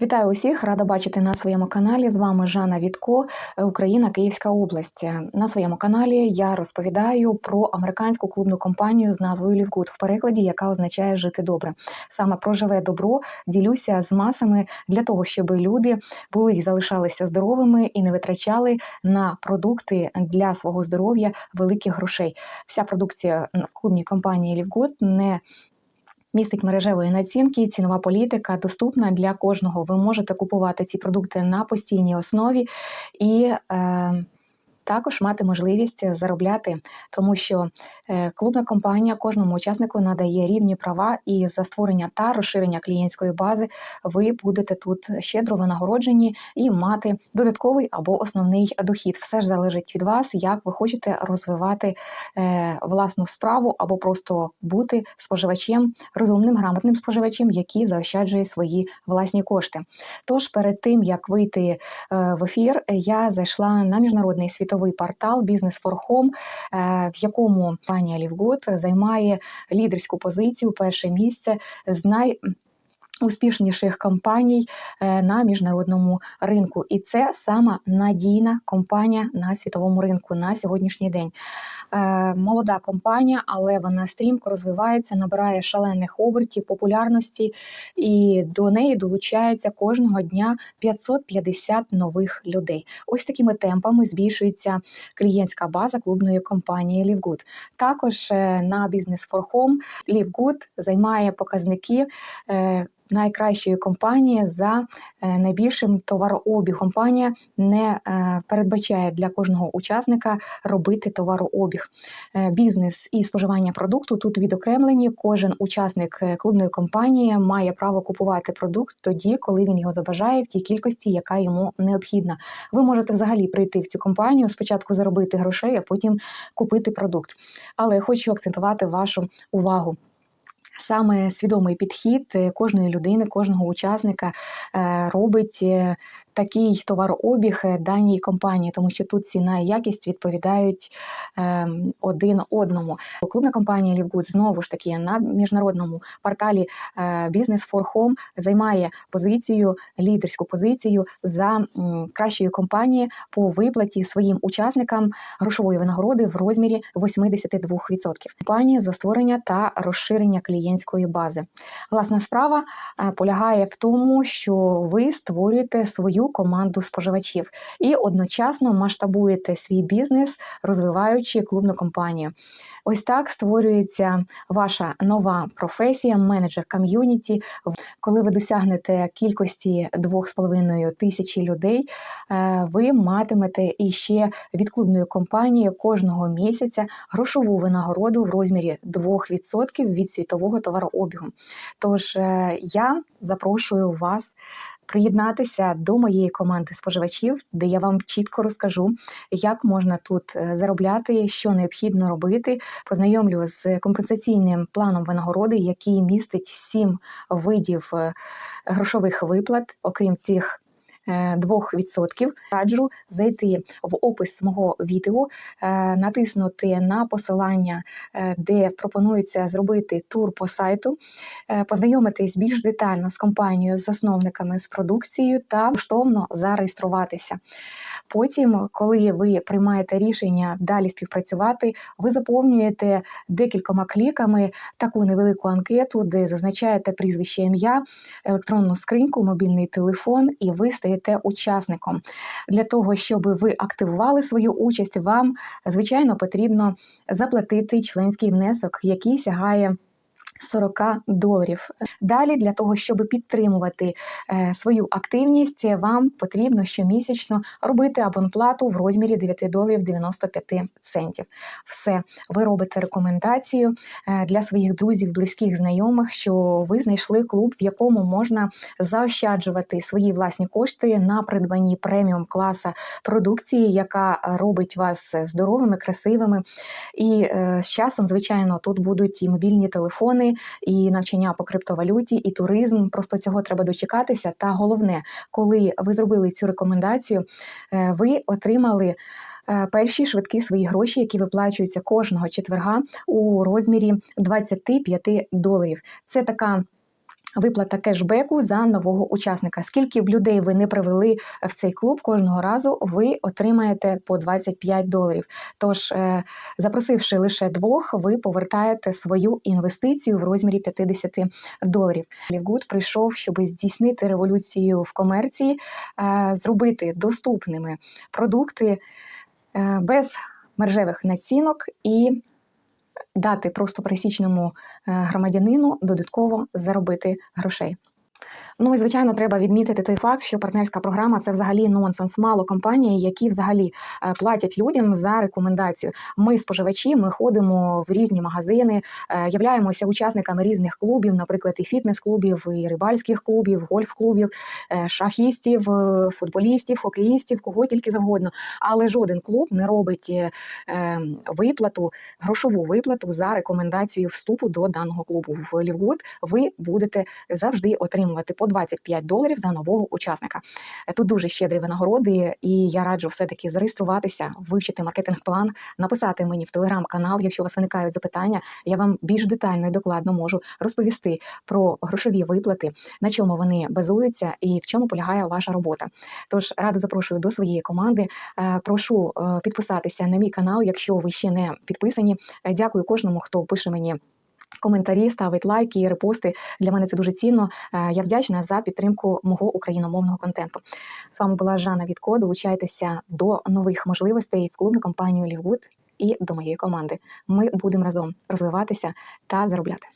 Вітаю усіх, рада бачити на своєму каналі. З вами Жанна Вітко, Україна, Київська область. На своєму каналі я розповідаю про американську клубну компанію з назвою Good в перекладі, яка означає жити добре. Саме про живе добро ділюся з масами для того, щоб люди були і залишалися здоровими і не витрачали на продукти для свого здоров'я великих грошей. Вся продукція в клубній компанії Good не Містить мережевої націнки, цінова політика доступна для кожного. Ви можете купувати ці продукти на постійній основі і е, також мати можливість заробляти, тому що е, клубна компанія кожному учаснику надає рівні права, і за створення та розширення клієнтської бази ви будете тут щедро винагороджені і мати додатковий або основний дохід. Все ж залежить від вас, як ви хочете розвивати е, власну справу або просто бути споживачем, розумним, грамотним споживачем, який заощаджує свої власні кошти. Тож перед тим як вийти е, в ефір, я зайшла на міжнародний світовий портал Business for Home, е, в якому пані Лівгуд займає лідерську позицію, перше місце з най Успішніших компаній е, на міжнародному ринку, і це сама надійна компанія на світовому ринку на сьогоднішній день. Е, молода компанія, але вона стрімко розвивається, набирає шалених обертів, популярності, і до неї долучається кожного дня 550 нових людей. Ось такими темпами збільшується клієнтська база клубної компанії Лівгуд. Також е, на for Home Лівгуд займає показники найкращої компанії за е, найбільшим товарообігом. Компанія не е, передбачає для кожного учасника робити товарообіг. Е, бізнес і споживання продукту тут відокремлені. Кожен учасник клубної компанії має право купувати продукт тоді, коли він його забажає в тій кількості, яка йому необхідна. Ви можете взагалі прийти в цю компанію, спочатку заробити грошей, а потім купити продукт. Але хочу акцентувати вашу увагу. Саме свідомий підхід е, кожної людини, кожного учасника е, робить е, такий товарообіг даній компанії, тому що тут ціна і якість відповідають один одному. Клубна компанія Лівгуд знову ж таки на міжнародному порталі Business for Home займає позицію, лідерську позицію за кращою компанії по виплаті своїм учасникам грошової винагороди в розмірі 82%. Компанія за створення та розширення клієнтської бази. Власна справа е, полягає в тому, що ви створюєте свою команду споживачів і одночасно масштабуєте свій бізнес, розвиваючи клубну компанію. Ось так створюється ваша нова професія, менеджер ком'юніті. Коли ви досягнете кількості 2,5 тисячі людей, е, ви матимете іще від клубної компанії кожного місяця грошову винагороду в розмірі 2% від світового товарообігу. Тож е, я запрошую вас приєднатися до моєї команди споживачів, де я вам чітко розкажу, як можна тут е, заробляти, що необхідно робити. Познайомлю з компенсаційним планом винагороди, який містить сім видів е, грошових виплат, окрім тих 2%. Раджу зайти в опис мого відео, е, натиснути на посилання, е, де пропонується зробити тур по сайту, е, познайомитись більш детально з компанією, з засновниками з продукцією та коштовно зареєструватися. Потім, коли ви приймаєте рішення далі співпрацювати, ви заповнюєте декількома кліками таку невелику анкету, де зазначаєте прізвище ім'я, електронну скриньку, мобільний телефон, і ви стаєте учасником. Для того, щоб ви активували свою участь, вам звичайно потрібно заплатити членський внесок, який сягає. 40 доларів. Далі для того, щоб підтримувати е, свою активність, вам потрібно щомісячно робити абонплату в розмірі 9 доларів 95 центів. Все, ви робите рекомендацію е, для своїх друзів, близьких, знайомих, що ви знайшли клуб, в якому можна заощаджувати свої власні кошти на придбанні преміум класа продукції, яка робить вас здоровими, красивими. І е, з часом, звичайно, тут будуть і мобільні телефони і навчання по криптовалюті, і туризм. Просто цього треба дочекатися. Та головне, коли ви зробили цю рекомендацію, е, ви отримали. Е, перші швидкі свої гроші, які виплачуються кожного четверга у розмірі 25 доларів. Це така виплата кешбеку за нового учасника. Скільки б людей ви не привели в цей клуб, кожного разу ви отримаєте по 25 доларів. Тож, е, запросивши лише двох, ви повертаєте свою інвестицію в розмірі 50 доларів. Лівгуд прийшов, щоб здійснити революцію в комерції, е, зробити доступними продукти е, без мережевих націнок і дати просто пересічному е, громадянину додатково заробити грошей. Ну і звичайно, треба відмітити той факт, що партнерська програма це взагалі нонсенс. Мало компаній, які взагалі е, платять людям за рекомендацію. Ми, споживачі, ми ходимо в різні магазини, е, являємося учасниками різних клубів, наприклад, і фітнес-клубів, і рибальських клубів, гольф-клубів, е, шахістів, футболістів, хокеїстів, кого тільки завгодно. Але жоден клуб не робить е, е, виплату, грошову виплату за рекомендацією вступу до даного клубу. В Лівгуд ви будете завжди отримувати по 25 доларів за нового учасника. Е, Тут дуже щедрі винагороди, і я раджу все-таки зареєструватися, вивчити маркетинг-план, написати мені в телеграм-канал, якщо у вас виникають запитання. Я вам більш детально і докладно можу розповісти про грошові виплати, на чому вони базуються і в чому полягає ваша робота. Тож радо запрошую до своєї команди. Е, Прошу е, підписатися на мій канал, якщо ви ще не підписані. Дякую кожному, хто пише мені. Коментарі, ставить лайки, репости. Для мене це дуже цінно. Е, Я вдячна за підтримку мого україномовного контенту. З вами була Жанна Вітко. Долучайтеся до нових можливостей в клубну компанію Лівгуд і до моєї команди. Ми будемо разом розвиватися та заробляти.